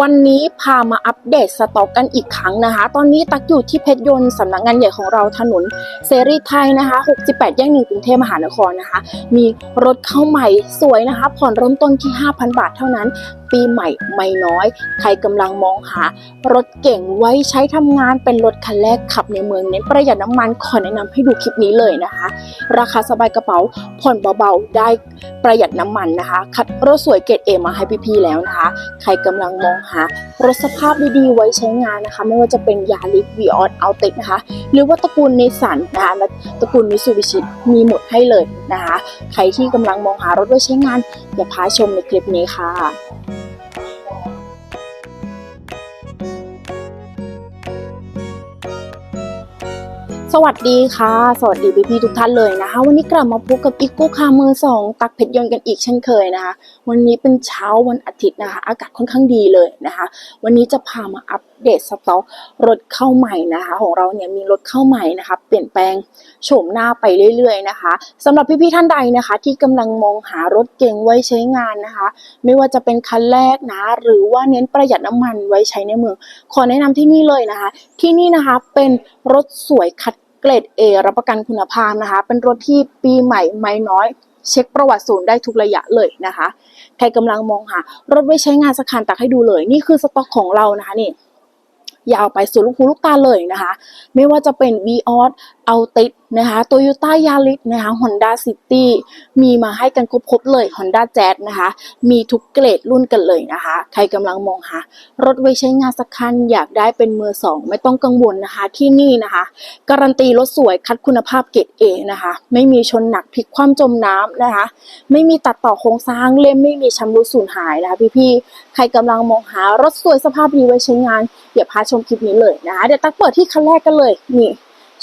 วันนี้พามาอัปเดตสต็อกกันอีกครั้งนะคะ ตอนนี้ตักอยู่ที่เพชรยนต์สำนักงานใหญ่ของเราถนนเสรีไทยนะคะ 68 แยกหนึ่งกรุงเทพมหานครนะคะ มีรถเข้าใหม่สวยนะคะ ผ่อนเริ่มต้นที่ 5,000 บาทเท่านั้น ปีใหม่ไม่น้อย ใครกำลังมองหารถเก่งไว้ใช้ทำงานเป็นรถคันแรกขับในเมืองเน้นประหยัดน้ำมันขอแนะนำให้ดูคลิปนี้เลยนะคะ ราคาสบายกระเป๋าผ่อนเบาๆได้ประหยัดน้ำมันนะคะ คัดรถสวยเกรดเอมาให้พี่ๆแล้วนะคะ ใครกำลังมองหารถสภาพดีๆไว้ใช้งานนะคะ ไม่ว่าจะเป็นยาริฟวีออสเอาติกนะคะ หรือว่าตระกูลนิสสันนะคะและตระกูลมิซูบิชิมีหมดให้เลยนะคะ ใครที่กำลังมองหารถไว้ใช้งานอย่าพาชมในคลิปนี้ค่ะ สวัสดีค่ะ สวัสดีพี่ๆทุกท่านเลยนะคะ วันนี้กลับมาพบกับอีกกูคามือสองตักเพชรยนต์กันอีกเช่นเคยนะคะ วันนี้เป็นเช้าวันอาทิตย์นะคะ อากาศค่อนข้างดีเลยนะคะ วันนี้จะพามาอัปเดตสต็อกรถเข้าใหม่นะคะ ของเราเนี่ยมีรถเข้าใหม่นะคะ เปลี่ยนแปลงโฉมหน้าไปเรื่อยๆนะคะสำหรับพี่ๆท่านใดนะคะ ที่กำลังมองหารถเก่งไว้ใช้งานนะคะ ไม่ว่าจะเป็นคันแรกนะหรือว่าเน้นประหยัดน้ำมันไว้ใช้ในเมือง ขอแนะนำที่นี่เลยนะคะ ที่นี่นะคะเป็นรถสวยคัด เกรด A รับประกันคุณภาพนะคะ เป็นรถที่ปีใหม่ไม่น้อย เช็คประวัติศูนย์ได้ทุกระยะเลยนะคะ ใครกำลังมองหารถไว้ใช้งานสักคันตักให้ดูเลย นี่คือสต็อกของเรานะคะนี่ยาวไปสุดลูกหูลูกตาเลยนะคะ ไม่ว่าจะเป็น v ีออส เอาติดนะคะโตโยต้ายาริสนะคะ Honda City มีมาให้กันครบๆเลย Honda Jazz นะคะ มีทุกเกรดรุ่นกันเลยนะคะ ใครกำลังมองหารถไว้ใช้งานสักคัน อยากได้เป็นมือสองไม่ต้องกังวลนะคะ ที่นี่นะคะ การันตีรถสวยคัดคุณภาพเกรด A นะคะ ไม่มีชนหนักพลิกคว่ำจมน้ำนะคะ ไม่มีตัดต่อโครงสร้างเล่มไม่มีชำรุดสูญหายนะคะพี่ๆใครกำลังมองหารถสวยสภาพดีไว้ใช้งานอย่าพลาดชมคลิปนี้เลยนะคะเดี๋ยวตักเปิดที่คันแรกกันเลยนี่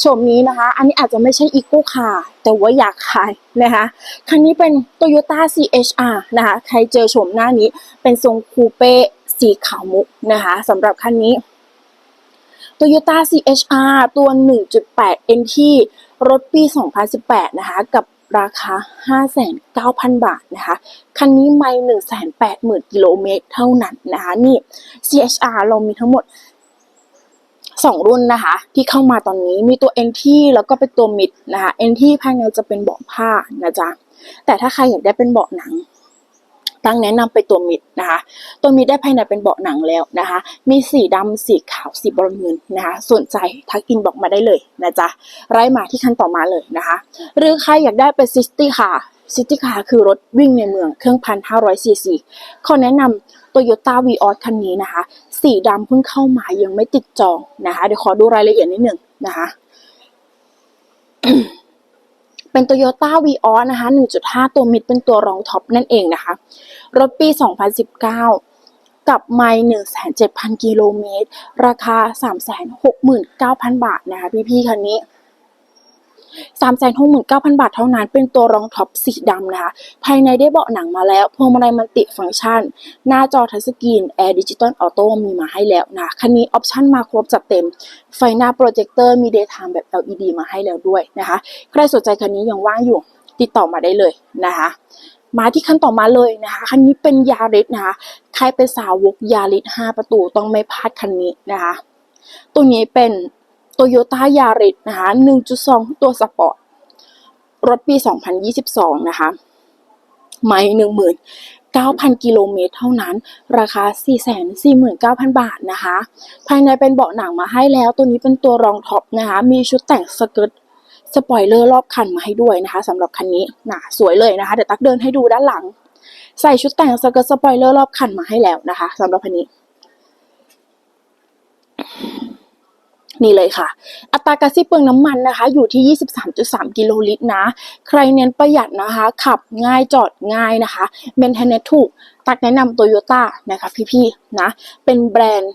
ชมนี้นะคะ อันนี้อาจจะไม่ใช่อีโก้คาร์แต่ว่าอยากขายนะคะคันนี้เป็น Toyota CHR นะคะใครเจอชมหน้านี้เป็นทรงคูเป้สีขาวมุกนะคะสำหรับคันนี้ Toyota CHR ตัว 1.8 NT รถปี 2018 นะคะ กับราคา 59,000 บาทนะคะ คันนี้ไม่ 180,000 กิโลเมตรเท่านั้นนะคะ นี่ CHR เรามีทั้งหมด สองรุ่นนะคะ ที่เข้ามาตอนนี้มีตัว NT แล้วก็เป็นตัวมิดนะคะ NT ภายในจะเป็นเบาะผ้านะจ๊ะแต่ถ้าใครอยากได้เป็นเบาะหนังตั้งแนะนำไปตัวมิดนะคะ ตัวมิดได้ภายในเป็นเบาะหนังแล้วนะคะ มีสีดำสีขาวสีบรอนเงินนะคะสนใจทักอินบอกมาได้เลยนะจ๊ะไล่มาที่คันต่อมาเลยนะคะ หรือใครอยากได้เป็นซิตี้คาร์ซิตี้คาคือรถวิ่งในเมืองเครื่องพันห้าร้อยซีซีขอแนะนำโตโยต้าวีออสคันนี้นะคะ สีดำเพิ่งเข้ามายังไม่ติดจองนะคะเดี๋ยวขอดูรายละเอียดนิดหนึ่งนะคะเป็นโตโยต้าวีออนะคะ 1.5 ตัวมิดเป็นตัวรองท็อปนั่นเองนะคะ รถปี 2019 กับไมล์17,000 กิโลเมตร ราคา 369,000 บาทนะคะพี่ๆคันนี้ 369,000 บาทเท่านั้น เป็นตัวรองท็อปสีดำนะคะ ภายในได้เบาะหนังมาแล้ว พวงมาลัยมันติฟังก์ชัน หน้าจอทัชสกรีนแอร์ดิจิตอลออโต้มีมาให้แล้วนะ คันนี้ออปชั่นมาครบจัดเต็ม ไฟหน้าโปรเจคเตอร์มี Daytime แบบ LED มาให้แล้วด้วยนะคะ ใครสนใจคันนี้ยังว่างอยู่ ติดต่อมาได้เลยนะคะมาที่คันต่อมาเลยนะคะคันนี้เป็นยาริสนะคะใครเป็นสาวกยาริส5ประตูต้องไม่พลาดคันนี้นะคะตัวนี้เป็น Toyota Yaris นะคะ 1.2 ตัวสปอร์ต รถปี 2022 นะคะ ไม่19,000 กิโลเมตรเท่านั้น ราคา 449,000 บาทนะคะ ภายในเป็นเบาะหนังมาให้แล้ว ตัวนี้เป็นตัวรองท็อปนะคะ มีชุดแต่งสเกิร์ตสปอยเลอร์รอบคันมาให้ด้วยนะคะสำหรับคันนี้นะสวยเลยนะคะ เดี๋ยวตักเดินให้ดูด้านหลัง ใส่ชุดแต่งสเกิร์ตสปอยเลอร์รอบคันมาให้แล้วนะคะสำหรับคันนี้ นี่เลยค่ะ อัตราการสิ้นเปลืองน้ำมันนะคะ อยู่ที่ 23.3 กิโลลิตรนะ ใครเน้นประหยัดนะคะ ขับง่ายจอดง่ายนะคะเมนเทนเนถูก ตักแนะนำโตโยต้านะคะพี่ๆนะ เป็นแบรนด์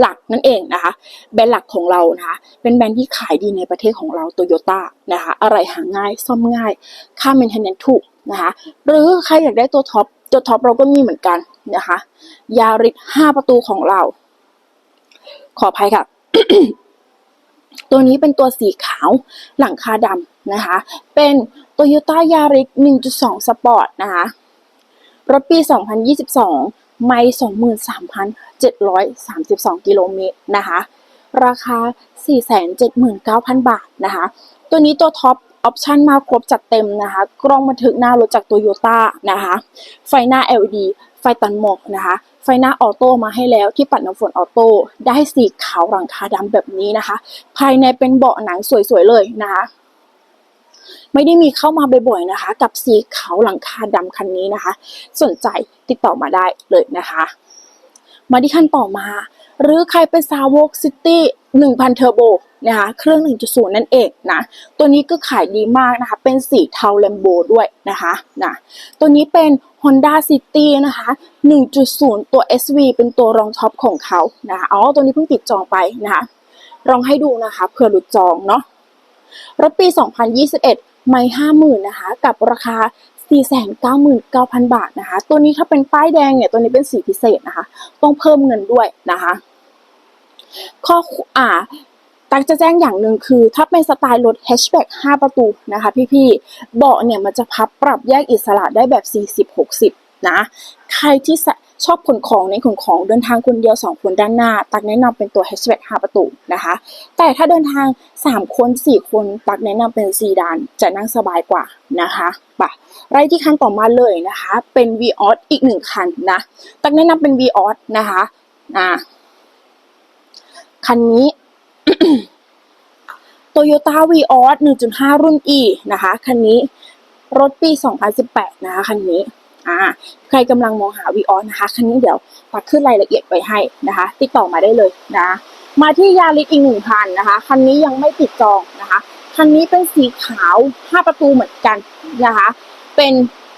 หลักนั่นเองนะคะ แบรนด์หลักของเรานะคะ เป็นแบรนด์ที่ขายดีในประเทศของเราโตโยต้านะคะ อะไรหาง่ายซ่อมง่าย ค่าเมนเทนเนถูกนะคะ หรือใครอยากได้ตัวท็อปตัวท็อปเราก็มีเหมือนกันนะคะ ยาริส5ประตูของเรา ขออภัยค่ะ ตัวนี้เป็นตัวสีขาวหลังคาดำนะคะ เป็น Toyota Yaris 1.2 Sport นะคะ รถปี 2022 ไม่ 23,732 กิโลเมตรนะคะ ราคา 479,000 บาทนะคะ ตัวนี้ตัวท็อป ออปชันมาครบจัดเต็มนะคะ กล้องบันทึกหน้ารถจากโตโยต้านะคะ ไฟหน้า LED ไฟตัดหมอกนะคะ ไฟหน้าออโต้มาให้แล้วที่ปัดน้ำฝนออโต้ได้สีขาวหลังคาดำแบบนี้นะคะ ภายในเป็นเบาะหนังสวยๆเลยนะคะไม่ได้มีเข้ามาบ่อยๆนะคะ กับสีขาวหลังคาดำคันนี้นะคะ สนใจติดต่อมาได้เลยนะคะ มาที่ขั้นต่อมา หรือใครเป็นซาวกซิตี้1,000เทอร์โบ นะคะเครื่อง 1.0 นั่นเองนะตัวนี้ก็ขายดีมากนะคะเป็นสีเทาแลมโบด้วยนะคะนะตัวนี้เป็น Honda City นะคะ 1.0 ตัว SV เป็นตัวรองท็อปของเขานะคะอ๋อตัวนี้เพิ่งติดจองไปนะคะลองให้ดูนะคะเผื่อหลุดจองเนาะรถปี 2021 ไม่50,000นะคะกับราคา499,000 บาทนะคะ ตัวนี้ถ้าเป็นป้ายแดงเนี่ย ตัวนี้เป็นสีพิเศษนะคะ ต้องเพิ่มเงินด้วยนะคะ ข้ออ่า ตักจะแจ้งอย่างหนึ่งคือ ถ้าเป็นสไตล์รถแฮชแบ็ก5 ประตูนะคะพี่ๆ เบาะเนี่ยมันจะพับปรับแยกอิสระได้แบบ 40-60 นะ ใครที่ชอบขนของในขนของเดินทางคนเดียว 2 คนด้านหน้า ตักแนะนำเป็นตัวแฮชแบ็ก5ประตูนะคะ แต่ถ้าเดินทาง 3 คน 4 คน ตักแนะนำเป็นซีดานจะนั่งสบายกว่านะคะปะไรที่คันต่อมาเลยนะคะ เป็น v ีออสอีกหนึ่งคันนะ ตักแนะนำเป็น v ีออสนะคะอ่าคันนี้ Toyota v ีออส1.5 รุ่น E นะคะ คันนี้รถปี 2018 นะคะ คันนี้ อ่า ใครกำลังมองหา v ีออสนะคะ คันนี้เดี๋ยวตักขึ้นรายละเอียดไว้ให้นะคะ ติดต่อมาได้เลยนะ มาที่ยาริสอีกหนึ่งคันนะคะ คันนี้ยังไม่ติดจองนะคะ คันนี้เป็นสีขาว 5 ประตูเหมือนกันนะคะ เป็น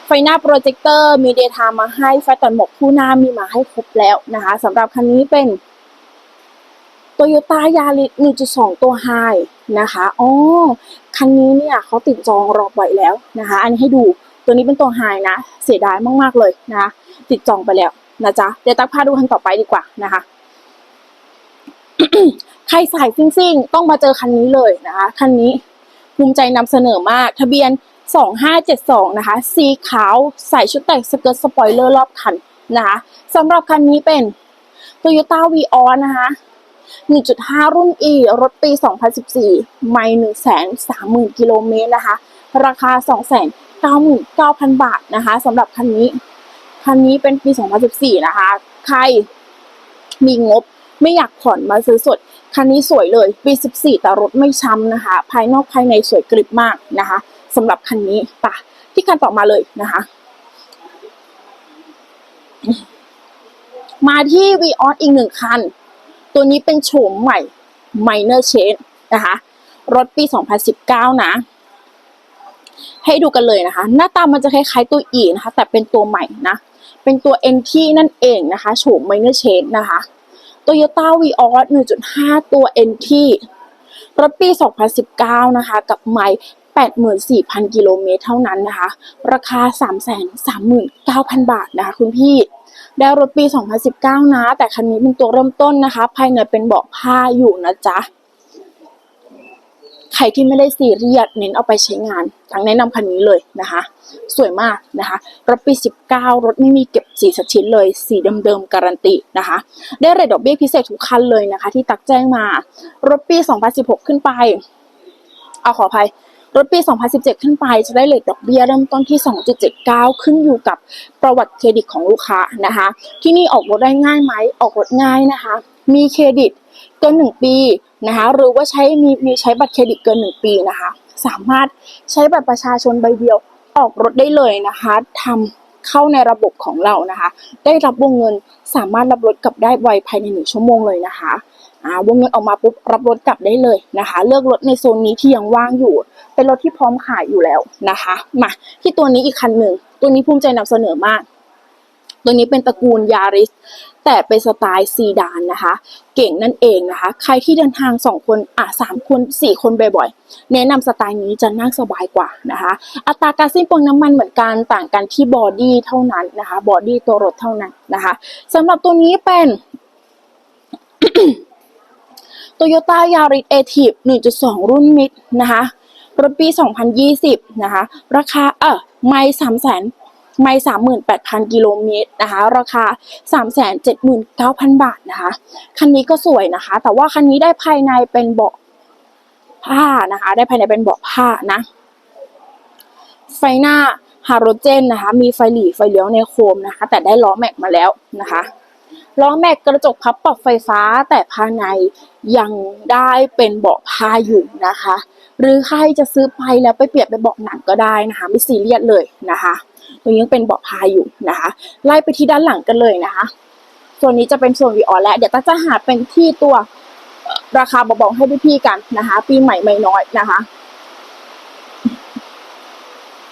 ไฟหน้าโปรเจคเตอร์มีเดทามาให้ไฟตัดหมอกคู่หน้ามีมาให้ครบแล้วนะคะสำหรับคันนี้เป็น โตโยต้ายาริส1.2 ตัวไฮนะคะอ๋อคันนี้เนี่ยเขาติดจองรอไว้แล้วนะคะ อันนี้ให้ดูตัวนี้เป็นตัวไฮนะ เสียดายมากๆเลยนะคะติดจองไปแล้วนะจ๊ะ เดี๋ยวตักพาดูคันต่อไปดีกว่านะคะใครสายซิ่งๆ ต้องมาเจอคันนี้เลยนะคะ คันนี้ภูมิใจนำเสนอมาก ทะเบียน 2572 นะคะ สีขาวใส่ชุดแต่งสเกิร์ตสปอยเลอร์รอบคันนะคะสำหรับคันนี้เป็น Toyota v ีออนนะคะ 1.5 รุ่น E รถปี 2014 ไม่130,000 กิโลเมตรนะคะ ราคา 299,000 บาทนะคะสำหรับคันนี้ คันนี้เป็นปี 2014 นะคะ ใครมีงบไม่อยากผ่อนมาซื้อสด คันนี้สวยเลย ปี 14 แต่รถไม่ช้ำนะคะ ภายนอกภายในสวยกริบมากนะคะสำหรับคันนี้ปะที่คันต่อมาเลยนะคะ มาที่ v ีออสอีกหนึ่งคัน ตัวนี้เป็นโฉมใหม่ Minor Change นะคะ รถปี 2019 นะ ให้ดูกันเลยนะคะ หน้าตามันจะคล้ายๆตัว E นะคะ แต่เป็นตัวใหม่นะ เป็นตัว NT นั่นเองนะคะโฉม Minor Change นะคะ Toyota v ีออส1.5 ตัว NT รถปี 2019 นะคะ กับไมล์84,000 กิโลเมตรเท่านั้นนะคะ ราคา 339,000 บาทนะคะ คุณพี่ ได้รถปี 2019 นะ แต่คันนี้เป็นตัวเริ่มต้นนะคะ ภายในเป็นเบาะผ้าอยู่นะจ๊ะ ใครที่ไม่ได้ซีเรียสเน้นเอาไปใช้งานทั้งแนะนำคันนี้เลยนะคะ สวยมากนะคะ รถปี 19 รถไม่มีเก็บสีสักชิ้นเลย สีเดิมๆการันตีนะคะ ได้เรทดอกเบี้ยพิเศษทุกคันเลยนะคะ ที่ตักแจ้งมา รถปี 2016 ขึ้นไป เอาขออภัย รถปี 2017 ขึ้นไปจะได้เลทดอกเบี้ยเริ่มต้นที่ 2.79 ขึ้นอยู่กับประวัติเครดิตของลูกค้านะคะ ที่นี่ออกรถได้ง่ายไหมออกรถง่ายนะคะ มีเครดิตเกิน 1 ปีนะคะหรือว่าใช้มีมีใช้บัตรเครดิตเกิน 1 ปีนะคะ สามารถใช้บัตรประชาชนใบเดียวออกรถได้เลยนะคะทำเข้าในระบบของเรานะคะ ได้รับวงเงินสามารถรับรถกลับได้ไวภายในหนึ่งชั่วโมงเลยนะคะ อ่าวงเงินออกมาปุ๊บรับรถกลับได้เลยนะคะ เลือกรถในโซนนี้ที่ยังว่างอยู่ เป็นรถที่พร้อมขายอยู่แล้วนะคะ มาที่ตัวนี้อีกคันหนึ่งตัวนี้ภูมิใจนำเสนอมาก ตัวนี้เป็นตระกูลยาริสแต่เป็นสไตล์ซีดานนะคะ เก่งนั่นเองนะคะ ใครที่เดินทางสองคนอะสามคนสี่คนบ่อยๆ แนะนำสไตล์นี้จะนั่งสบายกว่านะคะ อัตราการสิ้นเปลืองน้ำมันเหมือนกันต่างกันที่บอดี้เท่านั้นนะคะ บอดี้ตัวรถเท่านั้นนะคะสำหรับตัวนี้เป็น Toyota Yaris a t i v 1.2 รุ่นมิดนะคะ รถปี 2020 นะคะ ราคาเออไม่3 0 0 0 0ไม่สามหมื่นแปดพันกิโลเมตรนะคะ ราคาสามแสนเจ็ดหมื่นเก้าพันบาทนะคะ คันนี้ก็สวยนะคะ แต่ว่าคันนี้ได้ภายในเป็นเบาะผ้านะคะ ได้ภายในเป็นเบาะผ้านะ ไฟหน้าฮาโลเจนนะคะ มีไฟหลีไฟเลี้ยวในโคมนะคะ แต่ได้ล้อแม็กมาแล้วนะคะ ล้อแม็กกระจกพับปรับไฟฟ้าแต่ภายในยังได้เป็นเบาะผ้าอยู่นะคะ หรือใครจะซื้อไปแล้วไปเปลี่ยนเป็นเบาะหนังก็ได้นะคะ ไม่ซีเรียสเลยนะคะตัวนี้ยังเป็นเบาะผ้าอยู่นะคะ ไล่ไปที่ด้านหลังกันเลยนะคะ ส่วนนี้จะเป็นส่วนวีออและเดี๋ยวตาจะหาเป็นที่ตัวราคาเบาๆให้พี่ๆกันนะคะ ปีใหม่ไม่น้อยนะคะ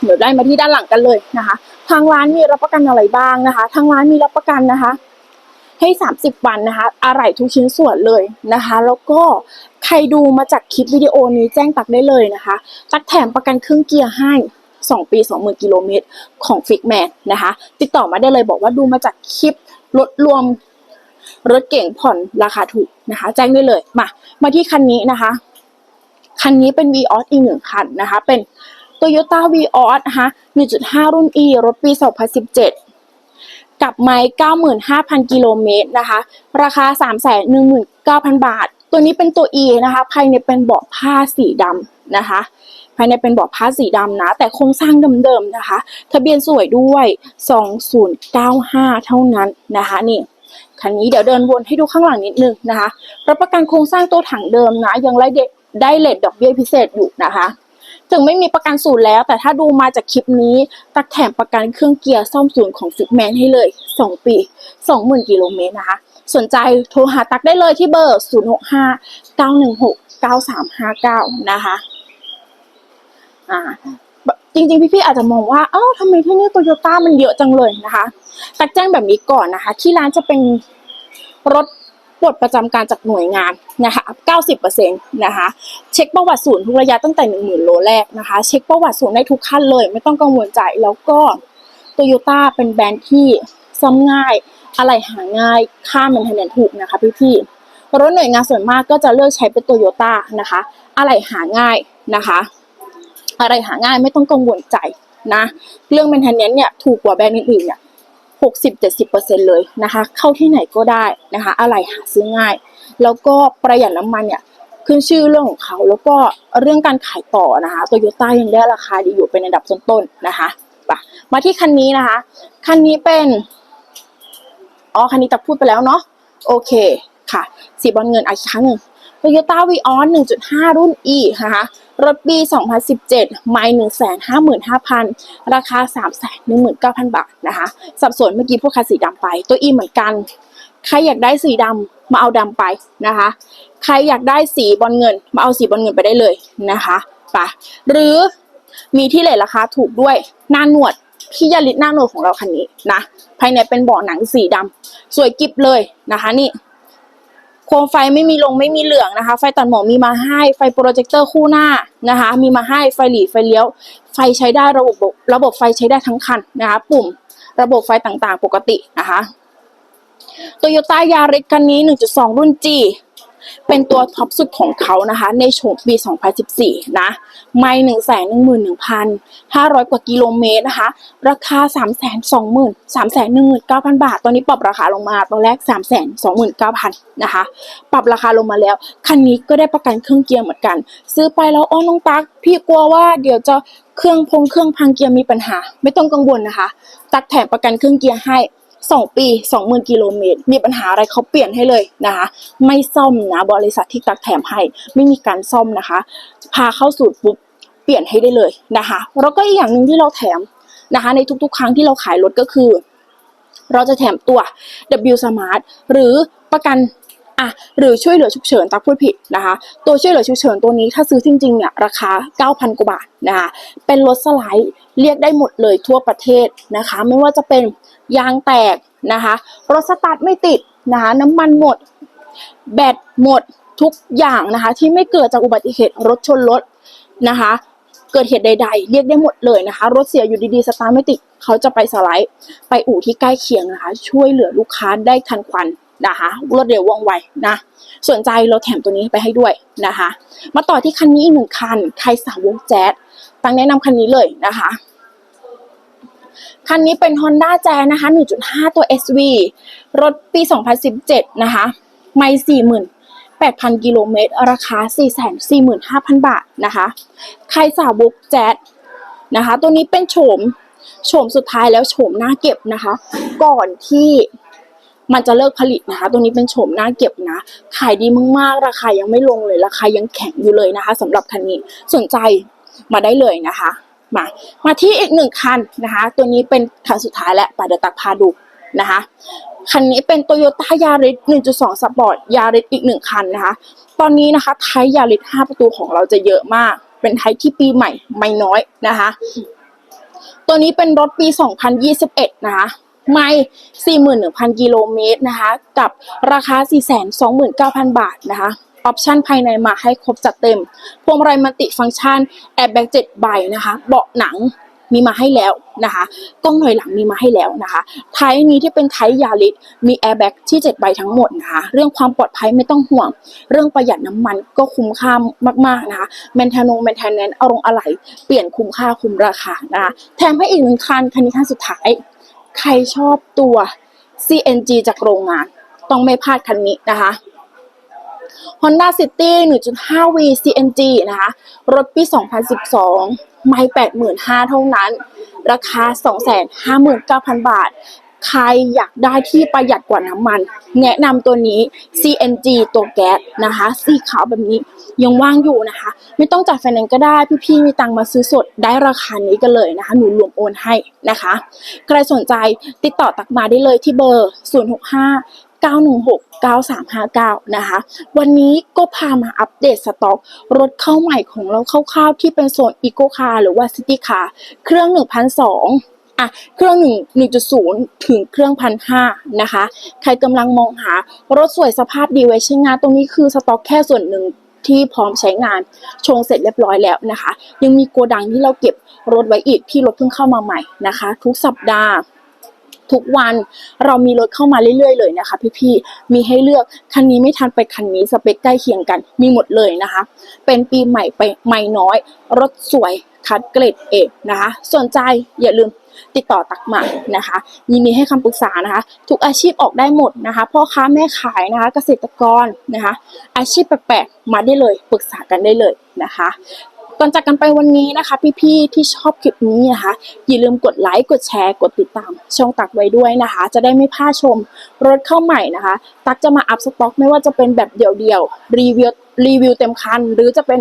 เดี๋ยวได้มาที่ด้านหลังกันเลยนะคะ ทางร้านมีรับประกันอะไรบ้างนะคะ ทางร้านมีรับประกันนะคะ ให้ 30 วันนะคะ อะไรทุกชิ้นส่วนเลยนะคะ แล้วก็ใครดูมาจากคลิปวิดีโอนี้แจ้งตักได้เลยนะคะ ตักแถมประกันเครื่องเกียร์ให้ 2 ปี 20,000กิโลเมตรของฟิกแมนนะคะ ติดต่อมาได้เลยบอกว่าดูมาจากคลิปรถรวมรถเก่งผ่อนราคาถูกนะคะ แจ้งได้เลยมามาที่คันนี้นะคะ คันนี้เป็น v ีออสอีกหนึ่งคันนะคะ เป็น Toyota v ีออสนะคะ1.5 รุ่น E รถปี 2017 กับไม้95,000 กิโลเมตรนะคะ ราคา 319,000 บาท ตัวนี้เป็นตัว E นะคะ ภายในเป็นเบาะผ้าสีดำนะคะ ภายในเป็นเบาะผ้าสีดำนะ แต่โครงสร้างเดิมๆนะคะ ทะเบียนสวยด้วย 2095 เท่านั้นนะคะนี่คันนี้เดี๋ยวเดินวนให้ดูข้างหลังนิดนึงนะคะ รับประกันโครงสร้างตัวถังเดิมนะ ยังได้เดได้เลทดอกเบี้ยพิเศษอยู่นะคะ ถึงไม่มีประกันศูนย์แล้ว แต่ถ้าดูมาจากคลิปนี้ตักแถมประกันเครื่องเกียร์ซ่อมศูนย์ของฟิกแมนให้เลย 2 ปี 20,000 กิโลเมตรนะคะ สนใจโทรหาตักได้เลยที่เบอร์ 065 916 9359 นะคะอ่าจริงๆ พี่ๆอาจจะมองว่าเอ้าทำไมที่นี่โตโยต้ามันเยอะจังเลยนะคะ ตักแจ้งแบบนี้ก่อนนะคะ ที่ร้านจะเป็นรถ ปลดประจำการจากหน่วยงานนะคะ90%นะคะเช็คประวัติศูนย์ทุกระยะตั้งแต่ 10,000 โลแรกนะคะเช็คประวัติศูนย์ได้ทุกขั้นเลย ไม่ต้องกังวลใจแล้วก็โตโยต้าเป็นแบรนด์ที่ซ่อมง่าย อะไรหาง่ายค่ามันเทนเนถูกนะคะพี่ๆรถหน่วยงานส่วนมากก็จะเลือกใช้เป็นโตโยต้านะคะ อะไรหาง่ายนะคะ อะไรหาง่ายไม่ต้องกังวลใจนะเรื่อง maintenance เนี่ยถูกกว่าแบรนด์อื่นๆเนี่ย หกสิบเจ็ดสิบเปอร์เซ็นเลยนะคะ เข้าที่ไหนก็ได้นะคะ อะไรหาซื้อง่าย แล้วก็ประหยัดน้ำมันเนี่ยขึ้นชื่อเรื่องของเขา แล้วก็เรื่องการขายต่อนะคะโตโยต้ายังได้ราคาดีอยู่เป็นอันดับต้นๆนะคะไปมาที่คันนี้นะคะ คันนี้เป็นอ๋อคันนี้ตักพูดไปแล้วเนาะโอเคค่ะ สีบอลเงินอีกครั้งหนึ่ง Toyota Vios 1.5 รุ่น E นะคะ รถปี 2017 ไม่155,000ราคา319,000บาทนะคะ สับสนเมื่อกี้พวกคันสีดำไป ตัว E เหมือนกัน ใครอยากได้สีดำมาเอาดำไปนะคะ ใครอยากได้สีบอลเงิน มาเอาสีบอลเงินไปได้เลยนะคะไปหรือมีที่เลทราคาถูกด้วยหน้าหนวดพี่ยาริสหน้าหนวดของเราคันนี้นะ ภายในเป็นเบาะหนังสีดำสวยกิบเลยนะคะนี่ โคมไฟไม่มีลงไม่มีเหลืองนะคะ ไฟตัดหมอกมีมาให้ไฟโปรเจคเตอร์คู่หน้านะคะ มีมาให้ไฟหลีไฟเลี้ยว ไฟใช้ได้ระบบระบบไฟใช้ได้ทั้งคันนะคะ ปุ่มระบบไฟต่างๆ ปกตินะคะโตโยต้ายาริสคันนี้ 1.2 รุ่น G เป็นตัวท็อปสุดของเขานะคะ ในโฉมปี 2014 นะ ไม่1 1 1 500 กว่ากิโลเมตรนะคะ ราคา 3 2 0 0 0 3 1 9 0 0 บาท ตอนนี้ปรับราคาลงมาตอนแรก 3 2 9 0 0 0 นะคะ ปรับราคาลงมาแล้ว คันนี้ก็ได้ประกันเครื่องเกียร์เหมือนกัน ซื้อไปแล้วอ้อน้องตัก พี่กลัวว่าเดี๋ยวจะเครื่องพงเครื่องพังเกียร์มีปัญหา ไม่ต้องกังวลนะคะ ตักแถมประกันเครื่องเกียร์ให้ สองปีสองหมื่นกิโลเมตร มีปัญหาอะไรเขาเปลี่ยนให้เลยนะคะ ไม่ซ่อมนะ บริษัทที่ตักแถมให้ ไม่มีการซ่อมนะคะ พาเข้าสูตรปุ๊บ เปลี่ยนให้ได้เลยนะคะ แล้วก็อีกอย่างหนึ่งที่เราแถมนะคะ ในทุกๆ ครั้งที่เราขายรถก็คือ เราจะแถมตัว W Smart หรือประกันอะหรือช่วยเหลือฉุกเฉินตักพูดผิดนะคะ ตัวช่วยเหลือฉุกเฉินตัวนี้ถ้าซื้อจริงๆเนี่ยราคา 9,000 กว่าบาทนะคะเป็นรถสไลด์เรียกได้หมดเลยทั่วประเทศนะคะ ไม่ว่าจะเป็น ยางแตกนะคะ รถสตาร์ทไม่ติดนะคะน้ำมันหมด แบตหมดทุกอย่างนะคะ ที่ไม่เกิดจากอุบัติเหตุรถชนรถนะคะ เกิดเหตุใด ๆ เรียกได้หมดเลยนะคะ รถเสียอยู่ดีๆสตาร์ทไม่ติดเขาจะไปสไลด์ ไปอู่ที่ใกล้เคียงนะคะ ช่วยเหลือลูกค้าได้ทันควันนะคะรวดเร็วว่องไวนะสนใจเราแถมตัวนี้ไปให้ด้วยนะคะ มาต่อที่คันนี้อีกหนึ่งคัน ใครสาววงแจ๊สตั้งแนะนำคันนี้เลยนะคะ คันนี้เป็น Honda j a z นะคะ 1.5 ตัว SV รถปี 2017 นะคะ ไม่48,000 กิโลเมตร ราคา 445,000 บาทนะคะ ใครสาวบุกแจ๊ดนะคะ ตัวนี้เป็นโฉม โฉมสุดท้ายแล้วโฉมหน้าเก็บนะคะ ก่อนที่มันจะเลิกผลิตนะคะ ตัวนี้เป็นโฉมหน้าเก็บนะ ขายดีมากๆ ราคายังไม่ลงเลย ราคายังแข็งอยู่เลยนะคะสำหรับคันนี้ สนใจมาได้เลยนะคะ มา มาที่อีกหนึ่งคันนะคะ ตัวนี้เป็นคันสุดท้ายแล้วไปเดตักพาดูนะคะ คันนี้เป็น Toyota Yaris 1.2 Sport Yaris อีกหนึ่งคันนะคะ ตอนนี้นะคะไทย Yaris 5ประตูของเราจะเยอะมาก เป็นไทยที่ปีใหม่ไม่น้อยนะคะ ตัวนี้เป็นรถปี 2021 นะคะไม่41,000 กิโลเมตรนะคะ กับราคา 429,000 บาทนะคะ ออปชันภายในมาให้ครบจัดเต็ม พวงมาลัยมัลติฟังก์ชันแอร์แบ็ก7ใบนะคะ เบาะหนังมีมาให้แล้วนะคะ กล้องหน่อยหลังมีมาให้แล้วนะคะท้ายนี้ที่เป็นไทยยาริสมีแอร์แบ็กที่7ใบทั้งหมดนะคะ เรื่องความปลอดภัยไม่ต้องห่วง เรื่องประหยัดน้ำมันก็คุ้มค่ามากๆนะคะแมนเทนงแมนเทนแนนเอาลงอะไหล่เปลี่ยนคุ้มค่าคุ้มราคานะคะ แถมให้อีกหนึ่งคันคันนี้คันสุดท้าย ใครชอบตัว CNG จากโรงงาน ต้องไม่พลาดคันนี้นะคะ Honda City 1.5V CNG นะคะ รถปี 2012 ไม่85,000เท่านั้น ราคา 259,000 บาท ใครอยากได้ที่ประหยัดกว่าน้ำมัน แนะนำตัวนี้ CNG ตัวแก๊สนะคะ สีขาวแบบนี้ยังว่างอยู่นะคะ ไม่ต้องจ่ายไฟแนนซ์ก็ได้ พี่ๆมีตังมาซื้อสดได้ราคานี้กันเลยนะคะ หนูรวมโอนให้นะคะ ใครสนใจติดต่อตักมาได้เลยที่เบอร์ 065 916 9359 นะคะ วันนี้ก็พามาอัปเดตสต็อก รถเข้าใหม่ของเราคร่าวๆที่เป็นโซนอีโ c คาร์หรือว่าซิตี้คาร์เครื่อง 1,200อะเครื่อง1 1.0 ถึงเครื่อง1,500นะคะ ใครกำลังมองหารถสวยสภาพดีไว้ใช้งานตรงนี้คือสต็อกแค่ส่วนหนึ่งที่พร้อมใช้งานชงเสร็จเรียบร้อยแล้วนะคะ ยังมีโกดังที่เราเก็บรถไว้อีกที่รถเพิ่งเข้ามาใหม่นะคะ ทุกสัปดาห์ ทุกวันเรามีรถเข้ามาเรื่อยๆเลยนะคะ พี่ๆ มีให้เลือกคันนี้ไม่ทันไปคันนี้สเปคใกล้เคียงกันมีหมดเลยนะคะ เป็นปีใหม่ไปไม่น้อย รถสวยคัดเกรดเอกนะคะสนใจอย่าลืมติดต่อตักมานะคะ ยินดีให้คำปรึกษานะคะ ทุกอาชีพออกได้หมดนะคะพ่อค้าแม่ขายนะคะเกษตรกรนะคะ อาชีพแปลกๆมาได้เลยปรึกษากันได้เลยนะคะ ก่อนจากกันไปวันนี้นะคะ พี่ๆที่ชอบคลิปนี้นะคะอย่าลืมกดไลค์กดแชร์ กดติดตาม ช่องตักไว้ด้วยนะคะ จะได้ไม่พลาดชมรถเข้าใหม่นะคะ ตักจะมาอัพสต็อก ไม่ว่าจะเป็นแบบเดี่ยวๆรีวิวรีวิวเต็มคัน หรือจะเป็น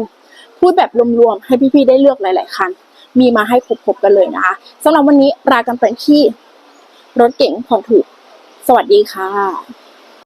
พูดแบบรวมๆให้พี่ๆได้เลือกหลาย ๆคันมีมาให้ครบๆกันเลยนะคะสำหรับวันนี้ลากันไปที่รถเก๋งของถูก สวัสดีค่ะ